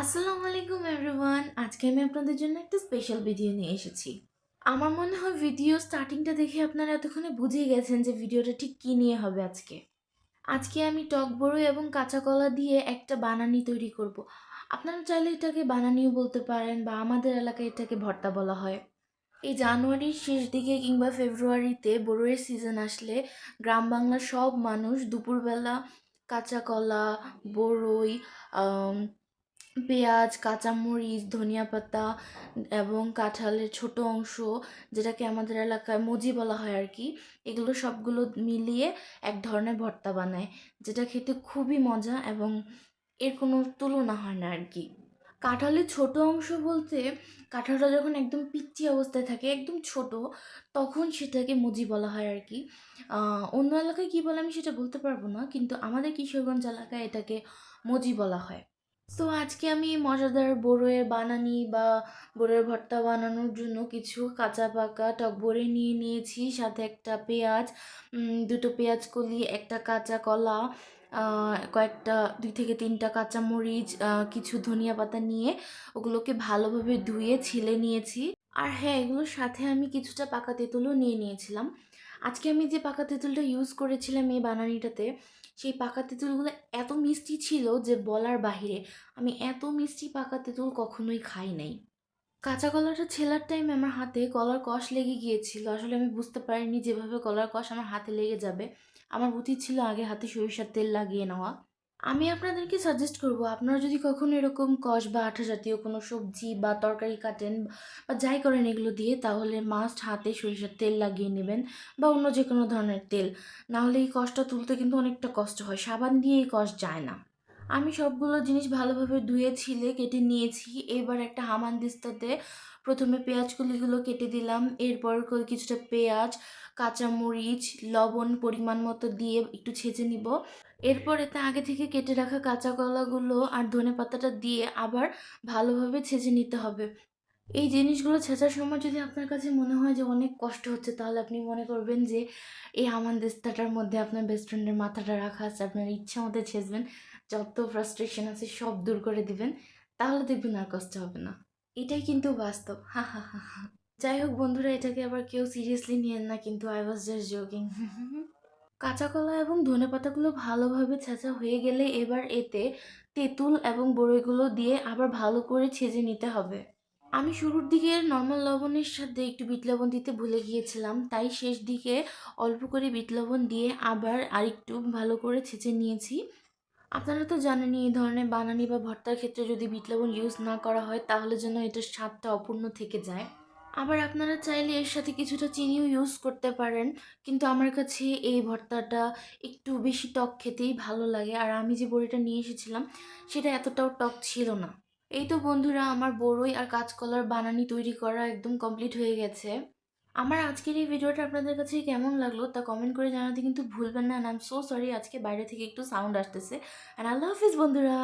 আসসালামু আলাইকুম এভরিওয়ান আজকে আমি আপনাদের জন্য একটা স্পেশাল ভিডিও নিয়ে এসেছি। আমার মনে হয় ভিডিও স্টার্টিংটা দেখে আপনারা এতক্ষণে বুঝে গেছেন যে ভিডিওটা ঠিক কী নিয়ে হবে আজকে। আজকে আমি টক বড়ই এবং কাঁচা কলা দিয়ে একটা বানানি তৈরি করব। আপনারা চাইলে এটাকে বানানিও বলতে পারেন বা আমাদের এলাকায় এটাকে ভর্তা বলা হয়। এই জানুয়ারির শেষ দিকে কিংবা ফেব্রুয়ারিতে বড়ইয়ের সিজন আসলে গ্রাম বাংলার সব মানুষ দুপুরবেলা কাঁচা কলা, বড়ই পেঁয়াজ, কাঁচামরিচ ধনিয়া পাতা এবং কাঁঠালের ছোট অংশ যেটাকে আমাদের এলাকায় মজি বলা হয় আর কি, এগুলো সবগুলো মিলিয়ে এক ধরনের ভর্তা বানায়, যেটা খেতে খুবই মজা এবং এর কোনো তুলনা হয় না আর কি। কাঁঠালের ছোট অংশ বলতে কাঁঠালটা যখন একদম পিচ্চি অবস্থায় থাকে, একদম ছোট, তখন সেটাকে মুজি বলা হয় আর কি। অন্য এলাকায় কী বলে আমি সেটা বলতে পারব না, কিন্তু আমাদের কিশোরগঞ্জ এলাকায় এটাকে মজি বলা হয়। সো আজকে আমি মজাদার বড়ইয়ের বানানি বা বড়ইয়ের ভর্তা বানানোর জন্য কিছু কাঁচা পাকা টক বড়ি নিয়ে নিয়েছি, সাথে একটা পেঁয়াজ দুটো পেঁয়াজ কলি, একটা কাঁচা কলা কয়েকটা, দুই থেকে তিনটা কাঁচা মরিচ কিছু ধনিয়া পাতা নিয়ে ওগুলোকে ভালোভাবে ধুয়ে ছিলে নিয়েছি। আর হ্যাঁ এগুলোর সাথে আমি কিছুটা পাকা তেঁতুলও নিয়ে নিয়েছিলাম। আজকে আমি যে পাকা তেঁতুলটা ইউজ করেছিলাম এই বানানিটাতে, সেই পাকা তেঁতুলগুলো এত মিষ্টি ছিল যে বলার বাহিরে আমি এত মিষ্টি পাকা তেঁতুল কখনোই খাই নাই। কাঁচা কলাটা ছেলার টাইমে আমার হাতে কলার কষ লেগে গিয়েছিল। আসলে আমি বুঝতে পারিনি যেভাবে কলার কষ আমার হাতে লেগে যাবে। আমার উচিত ছিল আগে হাতে সরিষার তেল লাগিয়ে নেওয়া। আমি আপনাদেরকে সাজেস্ট করব, আপনারা যদি কখনো এরকম কষ বা আঠা জাতীয় কোনো সবজি বা তরকারি কাটেন বা যাই করেন এগুলো দিয়ে, তাহলে মাস্ট হাতে সরিষার তেল লাগিয়ে নেবেন বা অন্য যে কোনো ধরনের তেল। নাহলে এই কষটা তুলতে কিন্তু অনেকটা কষ্ট হয়, সাবান দিয়ে এই কষ যায় না। আমি সবগুলো জিনিস ভালোভাবে ধুয়ে, ছিলে, কেটে নিয়েছি। এবার একটা হামানদিস্তাতে প্রথমে পেঁয়াজ কলিগুলো কেটে দিলাম। এরপর কিছুটা পেঁয়াজ, কাঁচামরিচ, লবণ পরিমাণ মতো দিয়ে একটু ছেঁচে নিব। এরপর এতে আগে থেকে কেটে রাখা কাঁচা কলাগুলো আর ধনে পাতাটা দিয়ে আবার ভালোভাবে ছেঁচে নিতে হবে। এই জিনিসগুলো ছেঁচার সময় যদি আপনার কাছে মনে হয় যে অনেক কষ্ট হচ্ছে, তাহলে আপনি মনে করবেন যে, এই হামানদিস্তাটার মধ্যে আপনার বেস্ট ফ্রেন্ডের মাথাটা রাখা আছে, আপনার ইচ্ছা মতো ছেঁচবেন। যত ফ্রাস্ট্রেশন আছে সব দূর করে দিবেন, তাহলে দেখবেন আর কষ্ট হবে না। এটাই কিন্তু বাস্তব। হা হা হা হা। যাই হোক বন্ধুরা, এটাকে আবার কেউ সিরিয়াসলি নিয়েন না কিন্তু আই ওয়াজ জাস্ট জোকিং কাঁচা কলা এবং ধনে পাতাগুলো ভালোভাবে ছেঁচা হয়ে গেলে এবার এতে তেঁতুল এবং বড়ইগুলো দিয়ে আবার ভালো করে ছেঁচে নিতে হবে। আমি শুরুর দিকে নর্মাল লবণের সাথে একটু বিট লবণ দিতে ভুলে গিয়েছিলাম, তাই শেষ দিকে অল্প করে বিট লবণ দিয়ে আবার আরেকটু ভালো করে ছেঁচে নিয়েছি। আপনারা তো জানেনই এই ধরনের বানানি বা ভর্তার ক্ষেত্রে যদি বিট লবণ ইউজ না করা হয়, তাহলে যেন এটার স্বাদটা অপূর্ণ থেকে যায়। আবার আপনারা চাইলে এর সাথে কিছুটা চিনিও ইউজ করতে পারেন, কিন্তু আমার কাছে এই ভর্তাটা একটু বেশি টক খেতেই ভালো লাগে। আর আমি যে বড়িটা নিয়ে এসেছিলাম, সেটা এতটাও টক ছিল না। এই তো বন্ধুরা, আমার বড়ই আর কাঁচকলার বানানি তৈরি করা একদম কমপ্লিট হয়ে গেছে। আমার আজকের এই ভিডিওটা আপনাদের কাছে কেমন লাগল তা কমেন্ট করে জানাতে কিন্তু ভুলবেন না and I am so sorry আজকে বাইরে থেকে একটু সাউন্ড আসতেছে অ্যান্ড আল্লাহ হাফিজ বন্ধুরা।